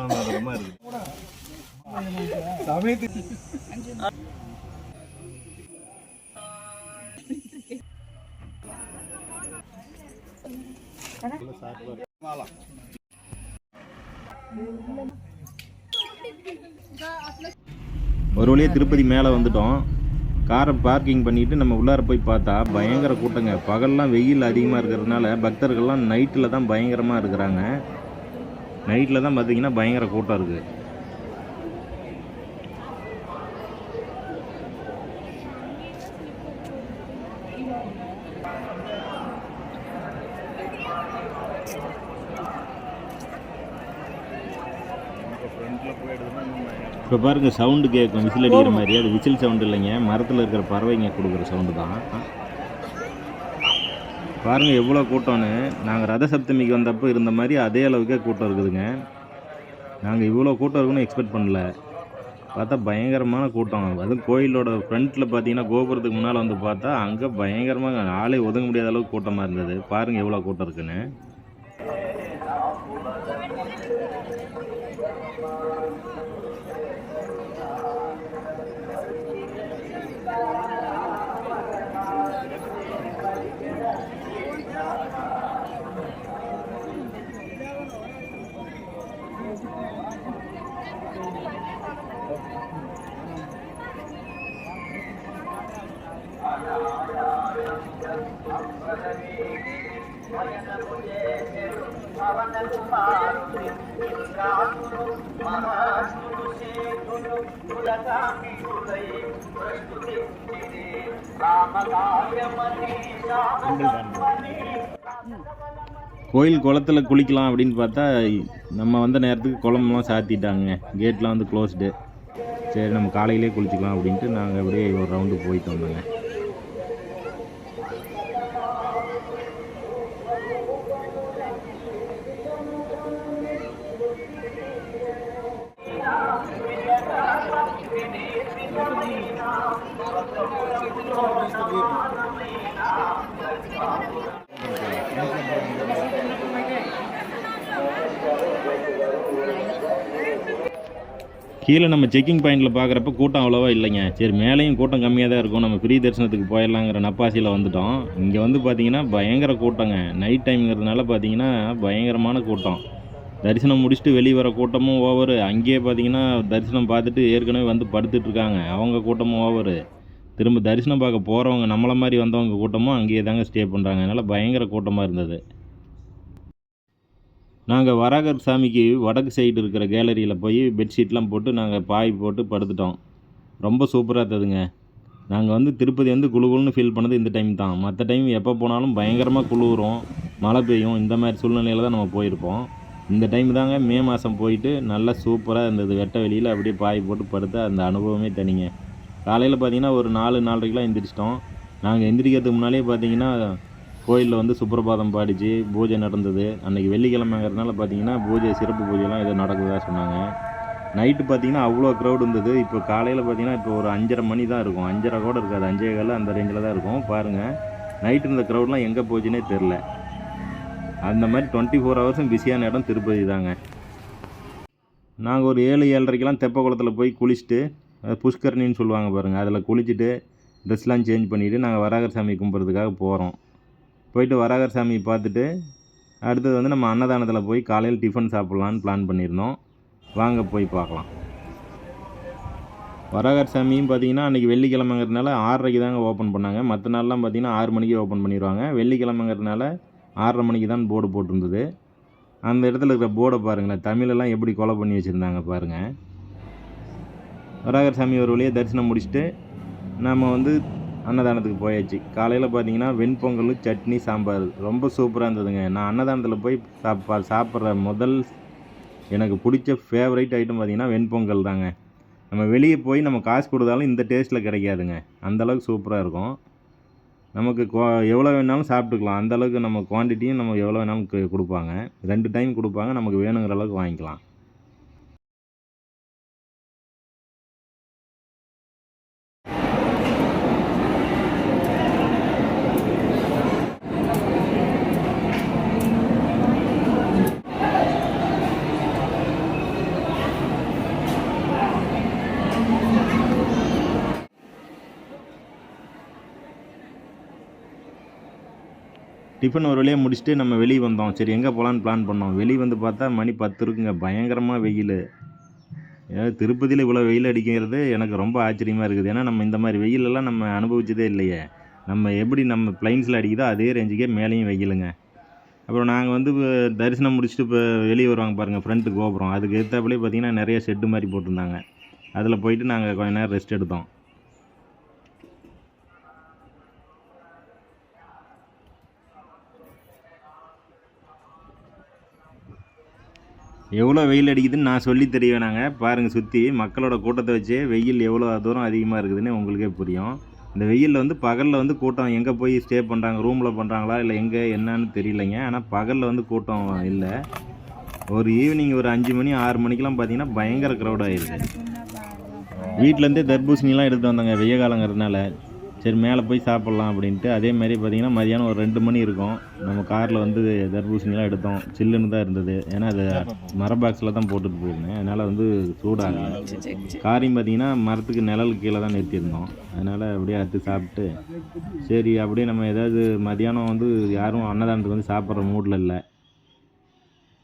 ஆனந்தமா இருக்கு. ஒரு வழியாக திருப்பதி மேலே வந்துட்டோம். காரை பார்க்கிங் பண்ணிட்டு நம்ம உள்ளார போய் பார்த்தா பயங்கர கூட்டங்க. பகல்லாம் வெயில் அதிகமாக இருக்கிறதுனால பக்தர்கள்லாம் நைட்டில் தான் பயங்கரமாக இருக்கிறாங்க. நைட்டில் தான் பார்த்தீங்கன்னா பயங்கர கூட்டம் இருக்குது இப்போ பாருங்க சவுண்டு கேட்கும் விசில் அடிக்கிற மாதிரி அது விசில் சவுண்டு இல்லைங்க. மரத்தில் இருக்கிற பறவைங்க கொடுக்குற சவுண்டு தான். பாருங்கள் எவ்வளோ கூட்டம்னு. நாங்கள் ரத சப்தமிக்கு வந்தப்போ இருந்த மாதிரி அதே அளவுக்கே கூட்டம் இருக்குதுங்க. நாங்கள் இவ்வளோ கூட்டம் இருக்குன்னு எக்ஸ்பெக்ட் பண்ணல. பார்த்தா பயங்கரமான கூட்டம். அதுவும் கோயிலோட ஃப்ரண்ட்டில் பார்த்தீங்கன்னா கோபுரத்துக்கு முன்னால் வந்து பார்த்தா அங்கே பயங்கரமாக ஆளே ஒதுங்க முடியாத அளவுக்கு கூட்டமாக இருந்தது. பாருங்கள் எவ்வளோ கூட்டம் இருக்குன்னு. கோயில் குளத்துல குளிக்கலாம் அப்படின்னு பார்த்தா நம்ம வந்த நேரத்துக்கு குளம்லாம் சாத்திட்டாங்க. கேட்லாம் வந்து க்ளோஸ்டு சரி நம்ம காலையிலே குளிச்சுக்கலாம் அப்படின்ட்டு நாங்கள் அப்படியே ஒரு ரவுண்டு போயிட்டு வந்தோங்க கீழே நம்ம செக்கிங் பாயிண்டில் பார்க்குறப்ப கூட்டம் அவ்வளோவா இல்லைங்க. சரி மேலேயும் கூட்டம் கம்மியாக தான் இருக்கும். நம்ம ஃப்ரீ தரிசனத்துக்கு போயிடலாங்கிற நப்பாசியில் வந்துட்டோம். இங்கே வந்து பார்த்திங்கன்னா பயங்கர கூட்டங்க. நைட் டைம்ங்கிறதுனால பார்த்தீங்கன்னா பயங்கரமான கூட்டம். தரிசனம் முடிச்சுட்டு வெளியே வர கூட்டமும் ஓவர் அங்கேயே பார்த்தீங்கன்னா தரிசனம் பார்த்துட்டு ஏற்கனவே வந்து படுத்துட்டு இருக்காங்க. அவங்க கூட்டமும் ஓவர் திரும்ப தரிசனம் பார்க்க போகிறவங்க நம்மளை மாதிரி வந்தவங்க கூட்டமும் அங்கேயே தாங்க ஸ்டே பண்ணுறாங்க அதனால் பயங்கர கூட்டமாக இருந்தது. நாங்கள் வராகர் சாமிக்கு வடக்கு சைடு இருக்கிற கேலரியில் போய் பெட்ஷீட்லாம் போட்டு நாங்கள் பாய் போட்டு படுத்துட்டோம். ரொம்ப சூப்பராக இருந்ததுங்க. நாங்கள் வந்து திருப்பதி வந்து குளுகுளுன்னு ஃபீல் பண்ணது இந்த டைம் தான். மற்ற டைம் எப்போ போனாலும் பயங்கரமாக குளிரும் மழை பெய்யும் இந்த மாதிரி சூழ்நிலையில் தான் நம்ம போயிருப்போம். இந்த டைம் தாங்க மே மாதம் போயிட்டு நல்லா சூப்பராக இருந்தது. வெட்ட வெளியில் அப்படியே பாய் போட்டு படுத்தா அந்த அனுபவமே தனிங்க. காலையில் பார்த்தீங்கன்னா ஒரு நாலு நாலரைக்கெலாம் எந்திரிச்சிட்டோம். நாங்கள் எந்திரிக்கிறதுக்கு முன்னாலே பார்த்தீங்கன்னா கோயிலில் வந்து சுப்பிரபாதம் பாடிச்சு பூஜை நடந்தது. அன்றைக்கி வெள்ளிக்கிழமைங்கிறதுனால பார்த்தீங்கன்னா பூஜை சிறப்பு பூஜைலாம் ஏதோ நடக்குதா சொன்னாங்க. நைட்டு பார்த்தீங்கன்னா அவ்வளோ க்ரௌட் இருந்தது. இப்போ காலையில் பார்த்தீங்கன்னா இப்போ ஒரு அஞ்சரை மணி தான் இருக்கும். அஞ்சரை கூட இருக்காது. அஞ்சே காலில் அந்த ரேஞ்சில் தான் இருக்கும். பாருங்கள் நைட்டு இருந்த க்ரௌட்லாம் எங்கே போச்சுன்னே தெரில அந்த மாதிரி டுவெண்ட்டி ஃபோர் ஹவர்ஸும் பிஸியான இடம் திருப்பதி தாங்க. நாங்கள் ஒரு ஏழு ஏழரைக்கெல்லாம் தெப்ப குளத்தில் போய் குளிச்சுட்டு புஷ்கரணின்னு சொல்லுவாங்க பாருங்கள் அதில் குளிச்சுட்டு ட்ரெஸ்லாம் சேஞ்ச் பண்ணிவிட்டு நாங்கள் வராகர் சாமி கும்பிட்றதுக்காக போகிறோம் போயிட்டு வராகர் சாமி பார்த்துட்டு அடுத்தது வந்து நம்ம அன்னதானத்தில் போய் காலையில் டிஃபன் சாப்பிட்லான்னு பிளான் பண்ணியிருந்தோம். வாங்க போய் பார்க்கலாம். வராகர் சாமியும் பார்த்தீங்கன்னா அன்றைக்கி வெள்ளிக்கிழமைங்கிறதுனால ஆறரைக்கு தாங்க ஓப்பன் பண்ணாங்க. மற்ற நாள்லாம் பார்த்தீங்கன்னா ஆறு மணிக்கு ஓப்பன் பண்ணிடுவாங்க வெள்ளிக்கிழமைங்கிறதுனால ஆறரை மணிக்கு தான் போர்டு போட்டிருந்தது. அந்த இடத்துல இருக்கிற போர்டை பாருங்களேன் தமிழெல்லாம் எப்படி கொலை பண்ணி வச்சுருந்தாங்க பாருங்கள் வராகர் சாமி ஒரு வழியாக தரிசனம் முடிச்சுட்டு நம்ம வந்து அன்னதானத்துக்கு போயாச்சு. காலையில் பார்த்தீங்கன்னா வெண்பொங்கல் சட்னி சாம்பார். ரொம்ப சூப்பராக இருந்ததுங்க. நான் அன்னதானத்தில் போய் சாப்பா சாப்பிட்ற முதல் எனக்கு பிடிச்ச ஃபேவரைட் ஐட்டம் பார்த்தீங்கன்னா வெண்பொங்கல் தாங்க. நம்ம வெளியே போய் நம்ம காசு கொடுத்தாலும் இந்த டேஸ்ட்டில் கிடைக்காதுங்க. அந்தளவுக்கு சூப்பராக இருக்கும். நமக்கு குவா எவ்வளோ வேணாலும் சாப்பிட்டுக்கலாம். அந்தளவுக்கு நம்ம குவான்டிட்டியும் நம்ம எவ்வளோ வேணாலும் கொடுப்பாங்க. ரெண்டு டைம் கொடுப்பாங்க. நமக்கு வேணுங்கிற அளவுக்கு வாங்கிக்கலாம். டிஃபன் ஒரு வழியாக முடிச்சுட்டு நம்ம வெளியே வந்தோம். சரி எங்கே போகலான்னு பிளான் பண்ணோம். வெளியே வந்து பார்த்தா மணி பத்து இருக்குங்க பயங்கரமாக வெயில். ஏதாவது திருப்பதியில் இவ்வளோ வெயில் அடிக்கிறது எனக்கு ரொம்ப ஆச்சரியமாக இருக்குது. ஏன்னா நம்ம இந்த மாதிரி வெயிலெல்லாம் நம்ம அனுபவிச்சதே இல்லையே. நம்ம எப்படி நம்ம பிளைன்ஸில் அடிக்குதோ அதே ரேஞ்சுக்கே மேலேயும் வெயிலுங்க. அப்புறம் நாங்கள் வந்து இப்போ தரிசனம் முடிச்சுட்டு இப்போ வெளியே வருவாங்க பாருங்கள் ஃப்ரண்ட்டு கோபுரம். அதுக்கு ஏற்றாப்புலேயே பார்த்தீங்கன்னா நிறைய ஷெட்டு மாதிரி போட்டிருந்தாங்க. அதில் போயிட்டு நாங்கள் கொஞ்ச நேரம் ரெஸ்ட் எடுத்தோம். எவ்வளோ வெயில் அடிக்குதுன்னு நான் சொல்லி தெரிய பாருங்கள் சுற்றி மக்களோட கூட்டத்தை வச்சு வெயில் எவ்வளோ தூரம் அதிகமாக இருக்குதுன்னு உங்களுக்கே புரியும். இந்த வெயிலில் வந்து பகலில் வந்து கூட்டம் எங்கே போய் ஸ்டே பண்ணுறாங்க ரூமில் பண்ணுறாங்களா இல்லை எங்கே என்னன்னு தெரியலைங்க. ஆனால் பகலில் வந்து கூட்டம் இல்லை. ஒரு ஈவினிங் ஒரு அஞ்சு மணி ஆறு மணிக்கெலாம் பார்த்தீங்கன்னா பயங்கர க்ரௌடாக இருக்குது வீட்டிலேருந்தே தர்பூசணிலாம் எடுத்து வந்தாங்க வெய்ய காலங்கிறதுனால. சரி மேலே போய் சாப்பிட்லாம் அப்படின்ட்டு. அதே மாதிரி பார்த்தீங்கன்னா மதியானம் ஒரு ரெண்டு மணி இருக்கும். நம்ம காரில் வந்து தர்பூசணிலாம் எடுத்தோம். சில்லுன்னு தான் இருந்தது. ஏன்னா அது மர பாக்ஸில் தான் போட்டுட்டு போயிருந்தேன். அதனால் வந்து சூடாகல. காரையும் பார்த்தீங்கன்னா மரத்துக்கு நிழலுக்கு கீழே தான் நிறுத்தியிருந்தோம். அதனால் அப்படியே அறுத்து சாப்பிட்டு சரி அப்படியே நம்ம ஏதாவது மதியானம் வந்து யாரும் அன்னதானத்துக்கு வந்து சாப்பிட்ற மூடில் இல்லை.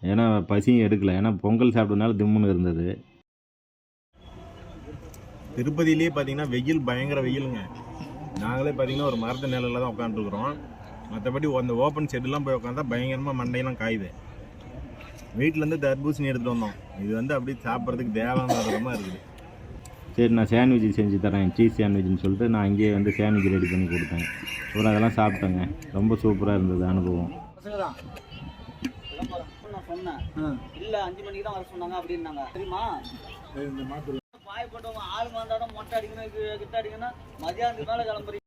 ஏன்னா பசியும் எடுக்கல. ஏன்னா பொங்கல் சாப்பிட்டதுனால திம்முன்னு இருந்தது. திருப்பதியிலே பார்த்தீங்கன்னா வெயில் பயங்கர வெயிலுங்க. நாங்களே பார்த்தீங்கன்னா ஒரு மரத்து நிழலில் தான் உட்காந்துருக்குறோம் மற்றபடி அந்த ஓப்பன் ஷெட்லாம் போய் உட்காந்தா பயங்கரமாக மண்டையெல்லாம் காயுது. வீட்டிலேருந்து தர்பூசணி எடுத்துகிட்டு வந்தோம். இது வந்து அப்படியே சாப்பிட்றதுக்கு தேவையான விதமாக இருக்குது. சரி நான் சாண்ட்விச் செஞ்சு தரேன். சீஸ் சாண்ட்விச்னு சொல்லிட்டு நான் அங்கேயே வந்து சாண்ட்விச் ரெடி பண்ணி கொடுத்தேன். அப்புறம் அதெல்லாம் சாப்பிட்டேங்க. ரொம்ப சூப்பராக இருந்தது அனுபவம். சொன்னேன். இல்ல அஞ்சு மணிக்கு தான் வர சொன்னாங்க அப்படின்னாங்க. தெரியுமா? போட்டவங்க ஆள் மொட்டை அடிக்கணும் கிட்ட அடிக்கணும் மதியானத்துக்கு கிளம்புறீங்க.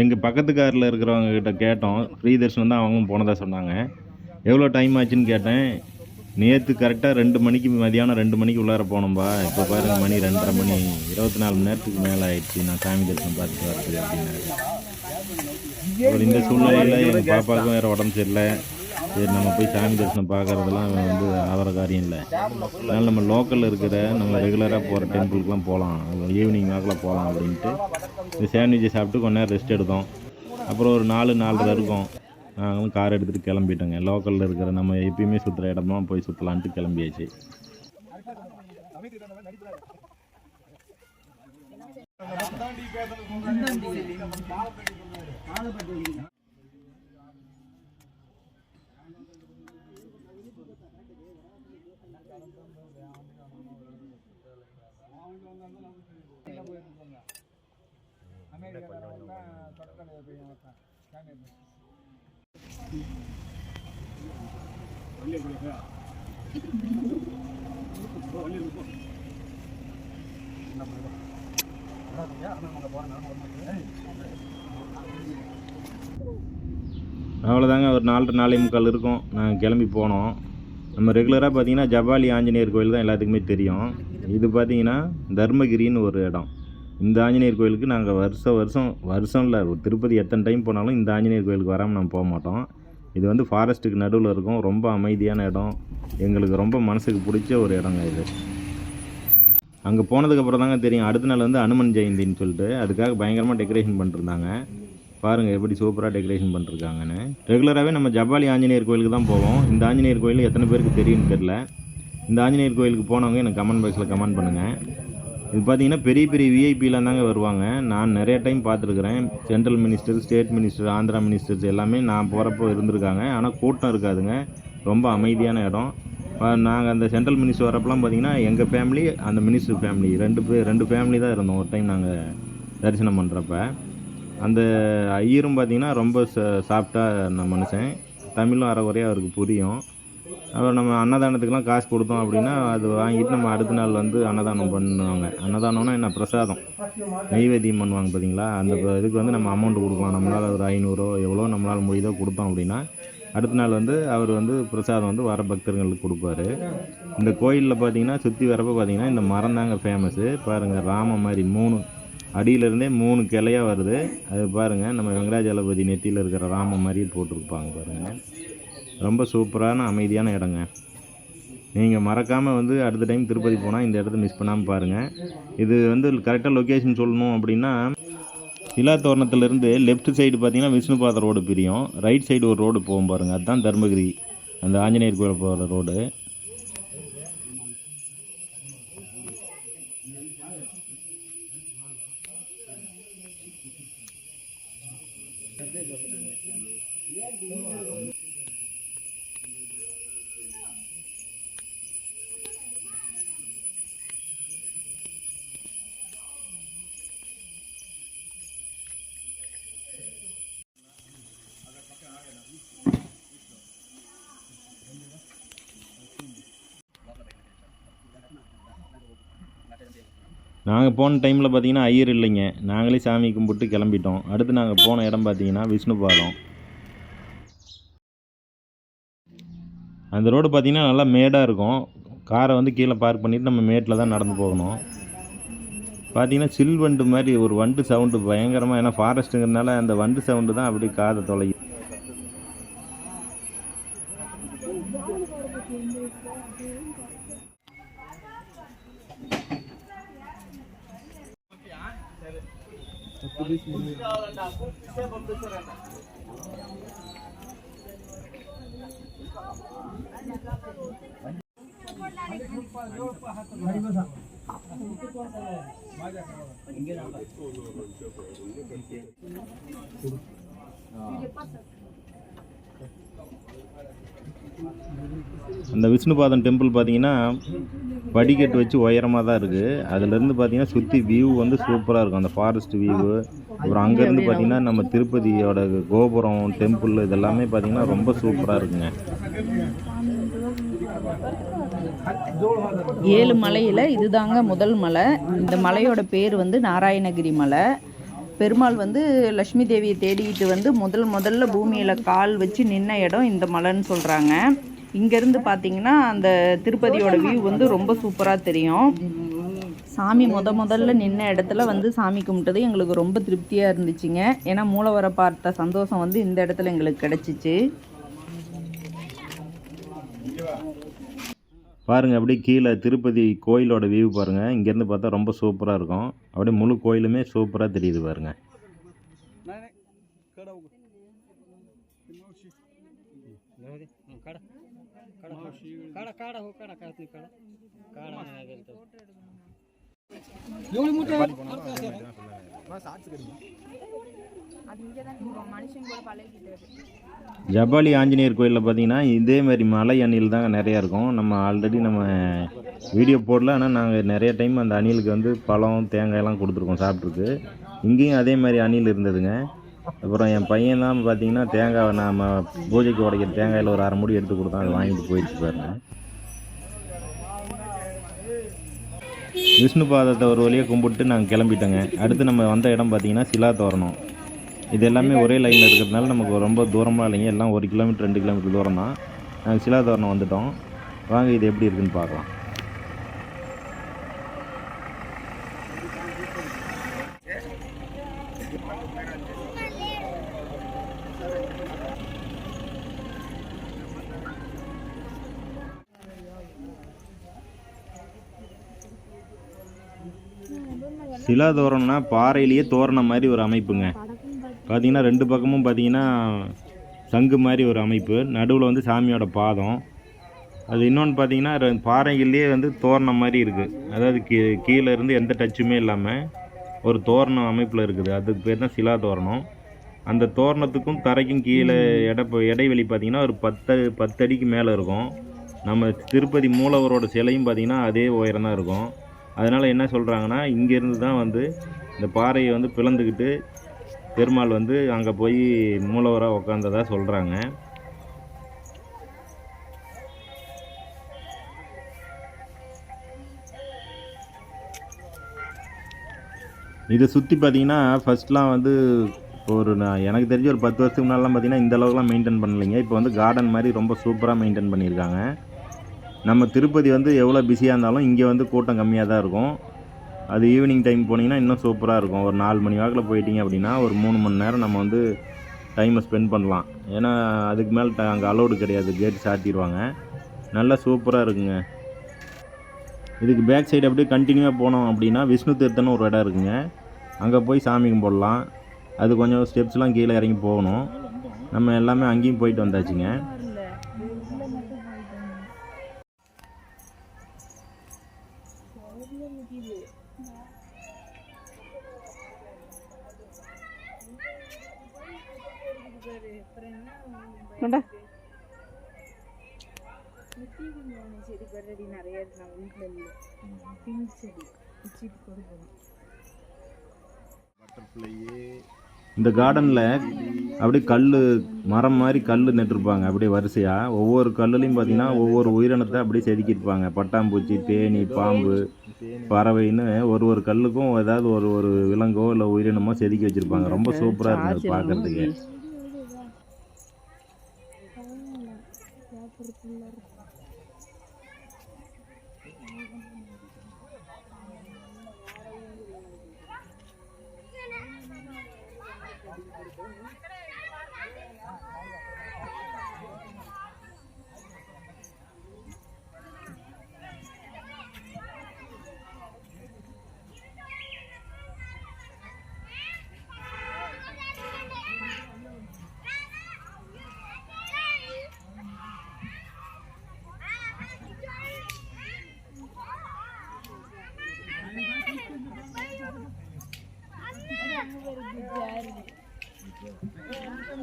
எங்கள் பக்கத்து காரில் இருக்கிறவங்க கிட்ட கேட்டோம். ஃப்ரீ தர்ஷனம் தான் அவங்க போனதாக சொன்னாங்க. எவ்வளோ டைம் ஆச்சுன்னு கேட்டேன். நேற்று கரெக்டாக ரெண்டு மணிக்கு மதியானம் ரெண்டு மணிக்கு உள்ளார போனோம்பா. இப்போ பாருங்க மணி ரெண்டரை மணி. இருபத்தி நாலு மணி நேரத்துக்கு மேலே ஆயிடுச்சு. நான் சாமி தரிசனம் பார்த்துட்டு வரது அப்படின்னாரு. இந்த சூழ்நிலையில் எங்கள் பாப்பாவுக்கும் வேறு உடம்பு சரியில்லை. சரி நம்ம போய் சாமி தரிசனம் பார்க்குறதெல்லாம் வந்து ஆகிற காரியம் இல்லை. அதனால் நம்ம லோக்கலில் இருக்கிற நம்ம ரெகுலராக போகிற டெம்பிளுக்குலாம் போகலாம் ஈவினிங் வாக்கில் போகலாம் அப்படின்ட்டு. இந்த சாண்ட்விச்சை சாப்பிட்டு கொஞ்ச நேரம் ரெஸ்ட் எடுத்தோம். அப்புறம் ஒரு நாலு நாலரை இருக்கும். நாங்களும் கார் எடுத்துகிட்டு கிளம்பிட்டோங்க. லோக்கலில் இருக்கிற நம்ம எப்பயுமே சுற்றுற இடம்லாம் போய் சுற்றலான்ட்டு கிளம்பியாச்சு. அவ்வளோதாங்க ஒரு நாலரை நாலே முக்கால் இருக்கும். நாங்கள் கிளம்பி போனோம். நம்ம ரெகுலராக பார்த்தீங்கன்னா ஜபாலி ஆஞ்சநேயர் கோயில் தான் எல்லாத்துக்குமே தெரியும். இது பார்த்தீங்கன்னா தர்மகிரின்னு ஒரு இடம். இந்த ஆஞ்சநேயர் கோயிலுக்கு நாங்கள் வருஷம் வருஷம் வருஷம் இல்லை ஒரு திருப்பதி எத்தனை டைம் போனாலும் இந்த ஆஞ்சநேயர் கோயிலுக்கு வராமல் நம்ம போக மாட்டோம். இது வந்து ஃபாரஸ்ட்டுக்கு நடுவில் இருக்கும். ரொம்ப அமைதியான இடம். எங்களுக்கு ரொம்ப மனசுக்கு பிடிச்ச ஒரு இடங்க இது. அங்கே போனதுக்கப்புறம் தாங்க தெரியும். அடுத்த நாள் வந்து அனுமன் ஜெயந்தின்னு சொல்லிட்டு அதுக்காக பயங்கரமாக டெக்கரேஷன் பண்ணிருந்தாங்க பாருங்கள் எப்படி சூப்பராக டெக்கரேஷன் பண்ணிருக்காங்கன்னு. ரெகுலராகவே நம்ம ஜபாலி ஆஞ்சநேயர் கோயிலுக்கு தான் போவோம். இந்த ஆஞ்சநேயர் கோயில் எத்தனை பேருக்கு தெரியும்னு தெரில இந்த ஆஞ்சநேயர் கோயிலுக்கு போனவங்க எனக்கு கமெண்ட் பாக்ஸில் கமெண்ட் பண்ணுங்கள் இது பார்த்தீங்கன்னா பெரிய பெரிய விஐபிலாம் தாங்க வருவாங்க. நான் நிறைய டைம் பார்த்துருக்குறேன். Central minister state minister Andhra ministers எல்லாமே நான் போகிறப்போ இருந்திருக்காங்க. ஆனால் கூட்டம் இருக்காதுங்க. ரொம்ப அமைதியான இடம். நாங்கள் அந்த சென்ட்ரல் மினிஸ்டர் வரப்பெல்லாம் பார்த்தீங்கன்னா எங்கள் ஃபேமிலி அந்த மினிஸ்டர் ஃபேமிலி ரெண்டு பேர் ரெண்டு ஃபேமிலி தான் இருந்தோம். ஒரு டைம் நாங்கள் தரிசனம் பண்ணுறப்ப அந்த ஐயரும் பார்த்தீங்கன்னா ரொம்ப சாஃப்டாக மனுஷன். தமிழும் அறகுறையாக அவருக்கு புரியும். அப்புறம் நம்ம அன்னதானத்துக்கெலாம் காசு கொடுத்தோம் அப்படின்னா அது வாங்கிட்டு நம்ம அடுத்த நாள் வந்து அன்னதானம் பண்ணுவாங்க. அன்னதானம்னா என்ன? பிரசாதம். நெய்வேத்தியம் பண்ணுவாங்க பார்த்தீங்களா? அந்த இதுக்கு வந்து நம்ம அமௌண்ட் கொடுக்கலாம். நம்மளால் ஒரு ஐநூறோ எவ்வளோ நம்மளால் முடியுதோ கொடுத்தோம் அப்படின்னா அடுத்த நாள் வந்து அவர் வந்து பிரசாதம் வந்து வர பக்தர்களுக்கு கொடுப்பாரு. இந்த கோயிலில் பார்த்தீங்கன்னா சுற்றி வரப்போ பார்த்தீங்கன்னா இந்த மரம் தாங்க ஃபேமஸ்ஸு பாருங்கள் ராம மாதிரி மூணு அடியிலேருந்தே மூணு கிளையாக வருது. அது பாருங்கள் நம்ம வெங்கடாஜலபதி நெத்தியில் இருக்கிற ராம மாதிரி போட்டிருப்பாங்க பாருங்கள் ரொம்ப சூப்பரான அமைதியான இடங்க. நீங்கள் மறக்காமல் வந்து அடுத்த டைம் திருப்பதி போனால் இந்த இடத்த மிஸ் பண்ணாமல் பாருங்கள் இது வந்து கரெக்டாக லொக்கேஷன் சொல்லணும் அப்படின்னா சிலா தோரணத்துலேருந்து லெஃப்ட் சைடு பார்த்தீங்கன்னா விஷ்ணுபாத ரோடு பிரியும். ரைட் சைடு ஒரு ரோடு போகும் பாருங்கள் அதுதான் தர்மகிரி அந்த ஆஞ்சநேயர் கோயில் போகிற ரோடு どうもありがとうございました。நாங்கள் போன டைமில் பார்த்தீங்கன்னா ஐயர் இல்லைங்க. நாங்களே சாமி கும்பிட்டு கிளம்பிட்டோம். அடுத்து நாங்கள் போன இடம் பார்த்தீங்கன்னா விஷ்ணுபாதம் அந்த ரோடு பார்த்திங்கன்னா நல்லா மேடாக இருக்கும். காரை வந்து கீழே பார்க் பண்ணிவிட்டு நம்ம மேட்டில் தான் நடந்து போகணும். பார்த்தீங்கன்னா சில் வண்டு மாதிரி ஒரு வண்டு சவுண்டு பயங்கரமாக ஏன்னா ஃபாரஸ்ட்டுங்கிறதுனால அந்த வண்டு சவுண்டு தான் அப்படி காதை habis Terima kasih. அந்த விஷ்ணுபாதன் டெம்பிள் பார்த்தீங்கன்னா படிக்கட்டு வச்சு உயரமாக தான் இருக்குது அதுலேருந்து பார்த்தீங்கன்னா சுற்றி வியூ வந்து சூப்பராக இருக்கும். அந்த ஃபாரஸ்ட் வியூவு அப்புறம் அங்கேருந்து பார்த்தீங்கன்னா நம்ம திருப்பதியோட கோபுரம் டெம்பிள் இதெல்லாமே பார்த்தீங்கன்னா ரொம்ப சூப்பராக இருக்குங்க. ஏழு மலையில் இதுதாங்க முதல் மலை. இந்த மலையோட பேர் வந்து நாராயணகிரி மலை. பெருமாள் வந்து லக்ஷ்மி தேவியை தேடிக்கிட்டு வந்து முதல் முதல்ல பூமியில் கால் வச்சு நின்ன இடம் இந்த மலைன்னு சொல்கிறாங்க இங்கேருந்து பார்த்தீங்கன்னா அந்த திருப்பதியோட வியூ வந்து ரொம்ப சூப்பராக தெரியும். சாமி முத முதல்ல நின்ன இடத்துல வந்து சாமி கும்பிட்டது எங்களுக்கு ரொம்ப திருப்தியாக இருந்துச்சுங்க. ஏன்னா மூலவரை பார்த்த சந்தோஷம் வந்து இந்த இடத்துல எங்களுக்கு கிடச்சிச்சு. பாருங்கள் அப்படியே கீழே திருப்பதி கோயிலோட வியூ பாருங்கள் இங்கேருந்து பார்த்தா ரொம்ப சூப்பராக இருக்கும். அப்படியே முழு கோயிலுமே சூப்பராக தெரியுது பாருங்கள் எவ்வளோ மூட்டை? அது ஜபாலி ஆஞ்சநேயர் கோயிலில் பார்த்தீங்கன்னா இதே மாதிரி மலை அணில் தான் நிறையா இருக்கும். நம்ம ஆல்ரெடி நம்ம வீடியோ போடல. ஆனால் நாங்கள் நிறைய டைம் அந்த அணிலுக்கு வந்து பழம் தேங்காயெல்லாம் கொடுத்துருக்கோம் சாப்பிட்ருக்கு இங்கேயும் அதே மாதிரி அணில் இருந்ததுங்க. அப்புறம் என் பையன் தான் பார்த்தீங்கன்னா தேங்காய் நாம் பூஜைக்கு உடைக்கிற தேங்காயில் ஒரு அரை மூடி எடுத்து கொடுத்தோம் அதை வாங்கிட்டு போயிடுச்சு பாருங்க. விஷ்ணு பாதத்தை ஒரு வழியாக கும்பிட்டு நாங்கள் கிளம்பிட்டோங்க. அடுத்து நம்ம வந்த இடம் பார்த்தீங்கன்னா சிலா தோரணும் இது எல்லாமே ஒரே லைனில் இருக்கிறதுனால நமக்கு ரொம்ப தூரமாக இல்லைங்க. எல்லாம் ஒரு கிலோமீட்டர் ரெண்டு கிலோமீட்டர் தூரம் தான் நாங்கள் சிலா தோரணம் வந்துட்டோம். வாங்க இது எப்படி இருக்குன்னு பார்க்கலாம். சிலா தோரணம்னா பாறையிலேயே தோரணம் மாதிரி ஒரு அமைப்புங்க. பார்த்திங்கன்னா ரெண்டு பக்கமும் பார்த்தீங்கன்னா சங்கு மாதிரி ஒரு அமைப்பு. நடுவில் வந்து சாமியோட பாதம். அது இன்னொன்று பார்த்தீங்கன்னா பாறைகள்லேயே வந்து தோரணம் மாதிரி இருக்குது அதாவது கீ கீழே இருந்து எந்த டச்சுமே இல்லாமல் ஒரு தோரணம் அமைப்பில் இருக்குது. அதுக்கு பேர் தான் சிலா தோரணம். அந்த தோரணத்துக்கும் தரைக்கும் கீழே எடை இடைவெளி பார்த்தீங்கன்னா ஒரு பத்து பத்து அடிக்கு மேலே இருக்கும். நம்ம திருப்பதி மூலவரோட சிலையும் பார்த்திங்கன்னா அதே உயரம் தான் இருக்கும். அதனால் என்ன சொல்கிறாங்கன்னா இங்கேருந்து தான் வந்து இந்த பாறையை வந்து பிளந்துக்கிட்டு பெருமாள் வந்து அங்கே போய் மூலவராக உட்காந்ததாக சொல்கிறாங்க இதை சுற்றி பார்த்தீங்கன்னா ஃபஸ்ட்லாம் வந்து ஒரு நான் எனக்கு தெரிஞ்ச ஒரு பத்து வருஷத்துக்கு முன்னாடிலாம் பார்த்தீங்கன்னா இந்த அளவுக்குலாம் மெயின்டைன் பண்ணலைங்க. இப்போ வந்து கார்டன் மாதிரி ரொம்ப சூப்பராக மெயின்டைன் பண்ணியிருக்காங்க. நம்ம திருப்பதி வந்து எவ்வளோ பிஸியாக இருந்தாலும் இங்கே வந்து கூட்டம் கம்மியாக தான் இருக்கும். அது ஈவினிங் டைம் போனீங்கன்னா இன்னும் சூப்பராக இருக்கும். ஒரு நாலு மணி வாக்கில் போயிட்டீங்க அப்படின்னா ஒரு மூணு மணி நேரம் நம்ம வந்து டைமை ஸ்பெண்ட் பண்ணலாம். ஏன்னா அதுக்கு மேலே அங்கே அலௌடு கிடையாது. கேட் சாத்திடுவாங்க நல்லா சூப்பராக இருக்குங்க. இதுக்கு பேக் சைடு அப்படியே கண்டினியூவாக போனோம் அப்படின்னா விஷ்ணு தீர்த்தம்னு ஒரு இடம் இருக்குங்க. அங்கே போய் சாமி கும்பிடலாம். அது கொஞ்சம் ஸ்டெப்ஸ்லாம் கீழே இறங்கி போகணும். நம்ம எல்லாமே அங்கேயும் போயிட்டு வந்தாச்சுங்க. கொண்டா. செடி பரடி நிறைய இருக்கு நம்ம வீட்டில் இல்லை பிங்க் செடி பட்டர்ஃப்ளையே இந்த கார்டனில் அப்படியே கல் மரம் மாதிரி கல் நட்டுருப்பாங்க. அப்படியே வரிசையாக ஒவ்வொரு கல்லுலையும் பார்த்தீங்கன்னா ஒவ்வொரு உயிரினத்தை அப்படியே செதுக்கியிருப்பாங்க. பட்டாம்பூச்சி தேனி பாம்பு பறவைன்னு ஒரு ஒரு கல்லுக்கும் ஏதாவது ஒரு ஒரு விலங்கோ இல்லை உயிரினமோ செதுக்கி வச்சுருப்பாங்க. ரொம்ப சூப்பராக இருந்தது பார்க்குறதுக்கு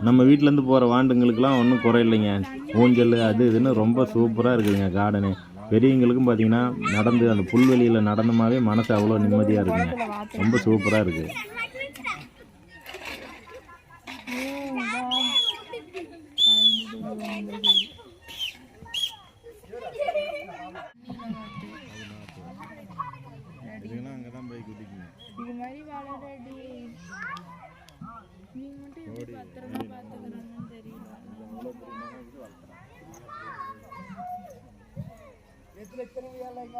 நம்ம வீட்டிலேருந்து போகிற வாண்டுங்களுக்கெல்லாம் ஒன்றும் குறையில்லைங்க ஊஞ்சல் அது இதுன்னு ரொம்ப சூப்பராக இருக்குதுங்க கார்டனு பெரியவங்களுக்கும் பார்த்தீங்கன்னா நடந்து அந்த புல்வெளியில் நடந்தமாவே மனசு அவ்வளோ நிம்மதியாக இருக்குங்க. ரொம்ப சூப்பராக இருக்குது இதுனா அங்கே தான் போய் குதிக்குங்க இது மாதிரி வளரடி நீ மட்டும் எப்படி பத்திரமா பார்த்துக்கிறாங்கன்னு தெரியல இந்த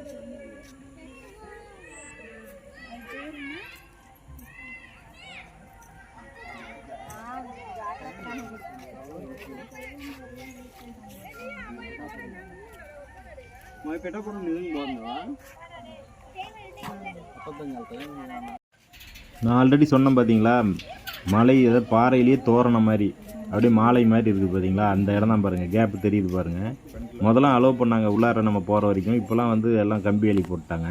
பாப்பா அந்த இது நான் ஆல்ரெடி சொன்னேன் பார்த்தீங்களா மலை ஏதாவது பாறையிலேயே தோரண மாதிரி. அப்படியே மாலை மாதிரி இருக்குது பார்த்தீங்களா அந்த இடம் தான் பாருங்கள் கேப் தெரியுது பாருங்கள் முதல்ல அலோவ் பண்ணாங்க. உள்ளார நம்ம போகிற வரைக்கும். இப்போலாம் வந்து எல்லாம் கம்பி வேலி போட்டாங்க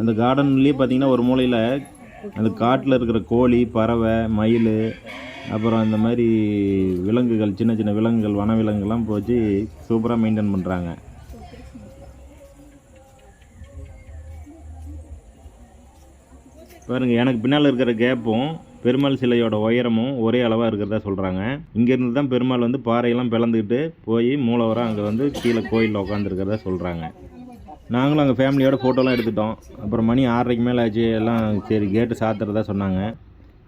அந்த கார்டன்லேயே பார்த்தீங்கன்னா ஒரு மூலையில் அந்த காட்டில் இருக்கிற கோழி பறவை மயில் அப்புறம் இந்த மாதிரி விலங்குகள் சின்ன சின்ன விலங்குகள் வனவிலங்குலாம் போச்சு சூப்பராக மெயின்டைன் பண்ணுறாங்க பாருங்கள் எனக்கு பின்னால் இருக்கிற கேப்பும் பெருமாள் சிலையோட உயரமும் ஒரே அளவாக இருக்கிறதா சொல்கிறாங்க இங்கேருந்து தான் பெருமாள் வந்து பாறையெல்லாம் பிளந்துக்கிட்டு போய் மூலவராக அங்கே வந்து கீழே கோயிலில் உட்காந்துருக்கிறதா சொல்கிறாங்க நாங்களும் அங்கே ஃபேமிலியோட ஃபோட்டோலாம் எடுத்துட்டோம். அப்புறம் மணி ஆறரைக்கு மேலே ஆச்சு எல்லாம் சரி கேட்டு சாத்துறதா சொன்னாங்க.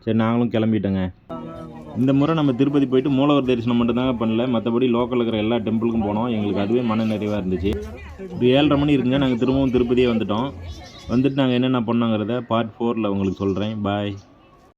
சரி நாங்களும் கிளம்பிட்டோங்க. இந்த முறை நம்ம திருப்பதி போயிட்டு மூலவர் தரிசனம் மட்டும்தாங்க பண்ணல. மற்றபடி லோக்கலில் இருக்கிற எல்லா டெம்பிளுக்கும் போனோம். எங்களுக்கு அதுவே மன நிறைவாக இருந்துச்சு. ஒரு ஏழரை மணி இருக்குங்க நாங்கள் திரும்பவும் திருப்பதியே வந்துட்டோம். வந்துட்டு நாங்கள் என்னென்ன பண்ணோங்கிறத பார்ட் ஃபோரில் உங்களுக்கு சொல்கிறேன் பாய்